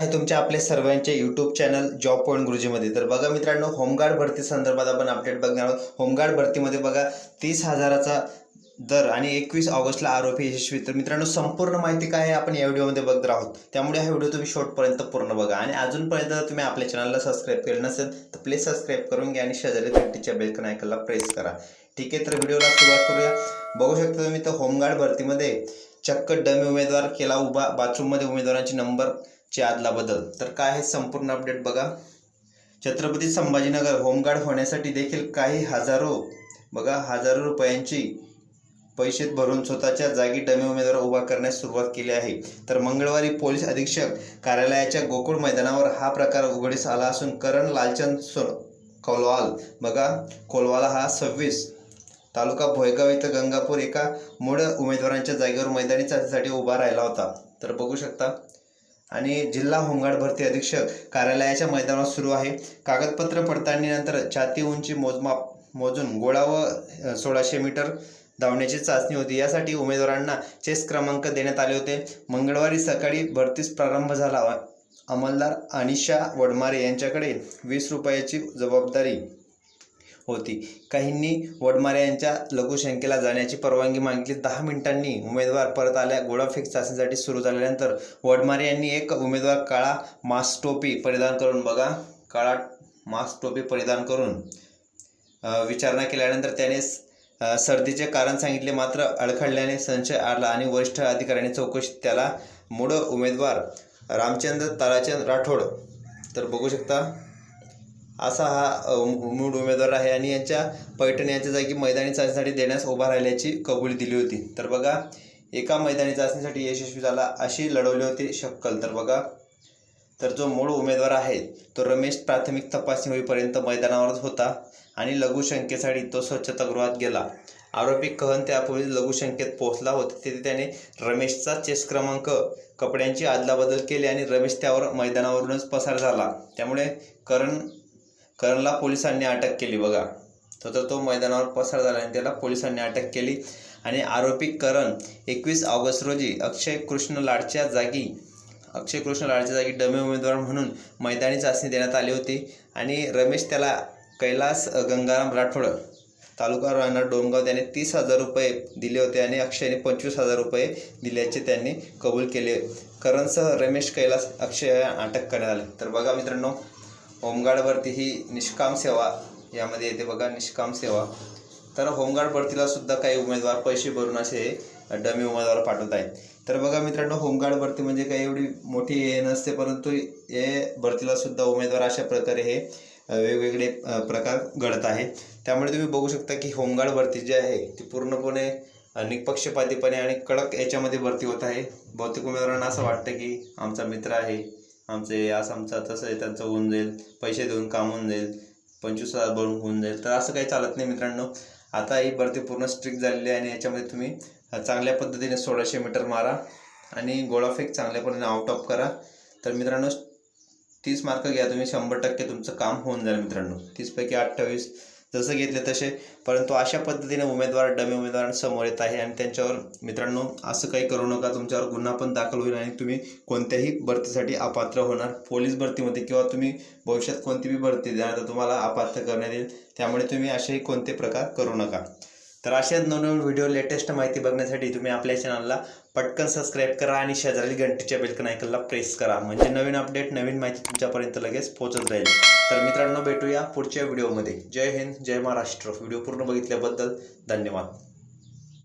आहे तुमच्या आपले सर्वांचे यूट्यूब चॅनल जॉब पॉईंट गुरुजीमध्ये तर बघा मित्रांनो होमगार्ड भरती संदर्भात आपण अपडेट बघणार आहोत. होमगार्ड भरतीमध्ये बघा तीस हजाराचा दर आणि एकवीस ऑगस्टला आरोपी यशस्वी. तर मित्रांनो संपूर्ण माहिती काय आहे आपण या व्हिडिओमध्ये बघत आहोत. त्यामुळे हा व्हिडिओ तुम्ही शॉर्टपर्यंत पूर्ण बघा. आणि अजूनपर्यंत जर तुम्ही आपल्या चॅनलला सबस्क्राईब केलं नसेल तर प्लीज सबस्क्राईब करून घ्या आणि शेजारी घंटीच्या बेलकन आयकनला प्रेस करा. ठीक आहे? तर व्हिडिओला सुरुवात करूया. बघू शकता तुम्ही तर होमगार्ड भरतीमध्ये चक्क डमी उमेदवार केला उभा. बाथरूममध्ये उमेदवारांची नंबर चे आदला बदल. तर काय आहे संपूर्ण अपडेट बघा. छत्रपती संभाजीनगर होमगार्ड होण्यासाठी देखील काही हजारो बघा हजारो रुपयांची पैसे भरून स्वतःच्या जागी डमी उमेदवार उभा करण्यास सुरुवात केली आहे. तर मंगळवारी पोलीस अधीक्षक कार्यालयाच्या गोकुळ मैदानावर हा प्रकार उघडीस आला असून करण लालचंद सोन कोलवाल बघा कोलवाला हा सव्वीस तालुका भोयगाव इथं गंगापूर एका मूळ उमेदवारांच्या जागेवर मैदानी चाचणीसाठी उभा राहिला होता. तर बघू शकता आणि जिल्हा होमगार्ड भरती अधीक्षक कार्यालयाच्या मैदानावर सुरू आहे. कागदपत्र पडताळणीनंतर छाती उंची मोजमाप मोजून गोळा व सोळाशे मीटर धावण्याची चाचणी होती. यासाठी उमेदवारांना चेस क्रमांक देण्यात आले होते. मंगळवारी सकाळी भरतीस प्रारंभ झाला. अंमलदार अनिशा वडमारे यांच्याकडे वीस रुपयाची जबाबदारी होती. काहींनी वडमारे यांच्या लघुशंकेला जाण्याची परवानगी मागितली. दहा मिनिटांनी उमेदवार परत आल्या. गोळाफेक चाचणीसाठी सुरू झाल्यानंतर वडमारे यांनी एक उमेदवार काळा मास्क टोपी परिधान करून बघा. काळा मास्क टोपी परिधान करून विचारणा केल्यानंतर त्याने सर्दीचे कारण सांगितले. मात्र अडखळल्याने संशय आला आणि वरिष्ठ अधिकाऱ्यांनी चौकशीत त्याला मूळ उमेदवार रामचंद्र ताराचंद राठोड. तर बघू शकता असा हा मूळ उमेदवार आहे आणि यांच्या पैठण यांच्या जागी मैदानी चाचणीसाठी देण्यास उभा राहिल्याची कबुली दिली होती. तर बघा एका मैदानी चाचणीसाठी यशस्वी झाला अशी लढवली होती शक्कल. तर बघा तर जो मूळ उमेदवार आहे तो रमेश प्राथमिक तपासणी होईपर्यंत मैदानावरच होता आणि लघुशंकेसाठी तो स्वच्छतागृहात गेला. आरोपी कहन त्यापूर्वी लघुशंकेत पोहोचला होता. तिथे त्याने रमेशचा चेस क्रमांक कपड्यांची अदलाबदल केली आणि रमेश त्यावर मैदानावरूनच पसार झाला. त्यामुळे करण करणला पोलिसांनी अटक केली बघा. तर तो तो मैदानावर पसार झाला आणि त्याला पोलिसांनी अटक केली. आणि आरोपी करण एकवीस ऑगस्ट रोजी अक्षय कृष्ण लाडच्या जागी अक्षय कृष्ण लाडच्या जागी डमी उमेदवार म्हणून मैदानी चाचणी देण्यात आली होती. आणि रमेश त्याला कैलास गंगाराम राठोड तालुका राहणार डोंगगाव त्याने तीस हजार रुपये दिले होते आणि अक्षयने पंचवीस हजार रुपये दिल्याचे त्यांनी कबूल केले. करणसह रमेश कैलास अक्षय अटक करण्यात आले. तर बघा मित्रांनो होमगार्डवरती ही निष्काम सेवा यामध्ये येते बघा निष्काम सेवा. तर होमगार्ड भरतीला सुद्धा काही उमेदवार पैसे भरून असे डमी उमेदवार पाठवत आहेत. तर बघा मित्रांनो होमगार्ड भरती म्हणजे काही एवढी मोठी हे नसते परंतु हे भरतीला सुद्धा उमेदवार अशा प्रकारे हे वेगवेगळे प्रकार घडत आहे. त्यामुळे तुम्ही बघू शकता की होमगार्ड भरती जी आहे ती पूर्णपणे निपक्षपातीपणे आणि कडक याच्यामध्ये भरती होत आहे. बहुतेक उमेदवारांना असं वाटतं की आमचा मित्र आहे आमचे असं आमचं तसं आहे त्यांचं होऊन जाईल पैसे देऊन काम होऊन जाईल पंचवीस हजार भरून होऊन जाईल. तर असं काही चालत नाही मित्रांनो. आता ही भरती पूर्ण स्ट्रिक्ट झालेली आहे आणि याच्यामध्ये तुम्ही चांगल्या पद्धतीने सोळाशे मीटर मारा आणि गोळाफेक चांगल्या पद्धतीने आउट ऑफ करा. तर मित्रांनो तीस मार्क घ्या तुम्ही शंभर टक्के तुमचं काम होऊन जाईल मित्रांनो. तीसपैकी अठ्ठावीस जसं घेतले तसे. परंतु अशा पद्धतीने उमेदवार डमी उमेदवारांसमोर येत आहे आणि त्यांच्यावर मित्रांनो असं काही करू नका. तुमच्यावर गुन्हा पण दाखल होईल आणि तुम्ही कोणत्याही भरतीसाठी अपात्र होणार. पोलीस भरतीमध्ये किंवा तुम्ही भविष्यात कोणती बी भरती द्या तर तुम्हाला अपात्र करण्यात येईल. त्यामुळे तुम्ही असेही कोणते प्रकार करू नका. तर अशाच नवनवीन व्हिडिओ लेटेस्ट माहिती बघण्यासाठी तुम्ही आपल्या चॅनलला पटकन सबस्क्राईब करा आणि शेजारी घंटीच्या बेलकन ऐकलला प्रेस करा. म्हणजे नवीन अपडेट नवीन माहिती तुमच्यापर्यंत लगेच पोहोचत राहील तर मित्रांनो भेटूया पुढच्या व्हिडिओमध्ये जय हिंद जय महाराष्ट्र. व्हिडिओ पूर्ण बघितल्याबद्दल धन्यवाद.